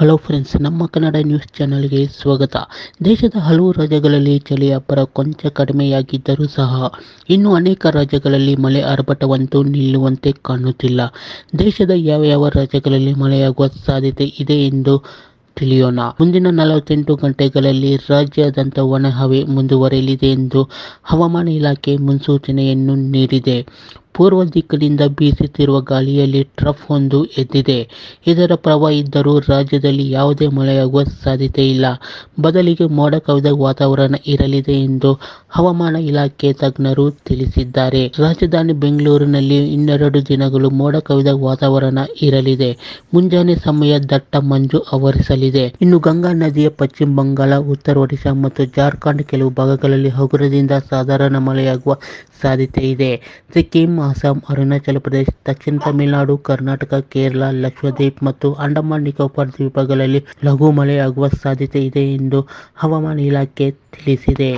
Hello friends ನಮ್ಮ Kannada news ಚಾನೆಲ್ಗೆ ಸ್ವಾಗತ. ದೇಶದ ಹಲವು ರಾಜ್ಯಗಳಲ್ಲಿ ಚಳಿಯ ಅಬ್ಬರ ಕೊಂಚ ಕಡಿಮೆಯಾಗಿದ್ದರೂ ಸಹ ಇನ್ನು ಅನೇಕ ರಾಜ್ಯಗಳಲ್ಲಿ ಮಳೆ ಆರ್ಭಟವಂತೂ ನಿಲ್ಲುವಂತೆ ಕಾಣುತ್ತಿಲ್ಲ. ದೇಶದ ಯಾವ ಯಾವ ರಾಜ್ಯಗಳಲ್ಲಿ ಮಳೆಯಾಗುವ ಸಾಧ್ಯತೆ ಇದೆ ಎಂದು ತಿಳಿಯೋಣ. ಮುಂದಿನ ನಲವತ್ತೆಂಟು ಗಂಟೆಗಳಲ್ಲಿ ರಾಜ್ಯಾದ್ಯಂತ ಒಣಹವೆ ಮುಂದುವರಿಯಲಿದೆ ಎಂದು ಹವಾಮಾನ ಇಲಾಖೆ ಮುನ್ಸೂಚನೆಯನ್ನು ನೀಡಿದೆ. ಪೂರ್ವ ದಿಕ್ಕಿನಿಂದ ಬೀಸುತ್ತಿರುವ ಗಾಳಿಯಲ್ಲಿ ಟ್ರಫ್ ಒಂದು ಎದ್ದಿದೆ. ಇದರ ಪ್ರಭಾವ ಇದ್ದರೂ ರಾಜ್ಯದಲ್ಲಿ ಯಾವುದೇ ಮಳೆಯಾಗುವ ಸಾಧ್ಯತೆ ಇಲ್ಲ. ಬದಲಿಗೆ ಮೋಡ ಕವಿದ ವಾತಾವರಣ ಇರಲಿದೆ ಎಂದು ಹವಾಮಾನ ಇಲಾಖೆ ತಜ್ಞರು ತಿಳಿಸಿದ್ದಾರೆ. ರಾಜಧಾನಿ ಬೆಂಗಳೂರಿನಲ್ಲಿ ಇನ್ನೆರಡು ದಿನಗಳು ಮೋಡ ಕವಿದ ವಾತಾವರಣ ಇರಲಿದೆ. ಮುಂಜಾನೆ ಸಮಯ ದಟ್ಟ ಮಂಜು ಆವರಿಸಲಿದೆ. ಇನ್ನು ಗಂಗಾ ನದಿಯ ಪಶ್ಚಿಮ ಬಂಗಾಳ, ಉತ್ತರ ಒಡಿಶಾ ಮತ್ತು ಜಾರ್ಖಂಡ್ ಕೆಲವು ಭಾಗಗಳಲ್ಲಿ ಹಗುರದಿಂದ ಸಾಧಾರಣ ಮಳೆಯಾಗುವ ಸಾಧ್ಯತೆ ಇದೆ. ಸಿಕ್ಕಿಂ ಅಸ್ಸಾಂ ಅರುಣಾಚಲ ಪ್ರದೇಶ, ದಕ್ಷಿಣ ತಮಿಳುನಾಡು, ಕರ್ನಾಟಕ, ಕೇರಳ, ಲಕ್ಷದ್ವೀಪ್ ಮತ್ತು ಅಂಡಮಾನ್ ನಿಕೋಬಾರ್ ದ್ವೀಪಗಳಲ್ಲಿ ಲಘು ಮಳೆಯಾಗುವ ಸಾಧ್ಯತೆ ಇದೆ ಎಂದು ಹವಾಮಾನ ಇಲಾಖೆ ತಿಳಿಸಿದೆ.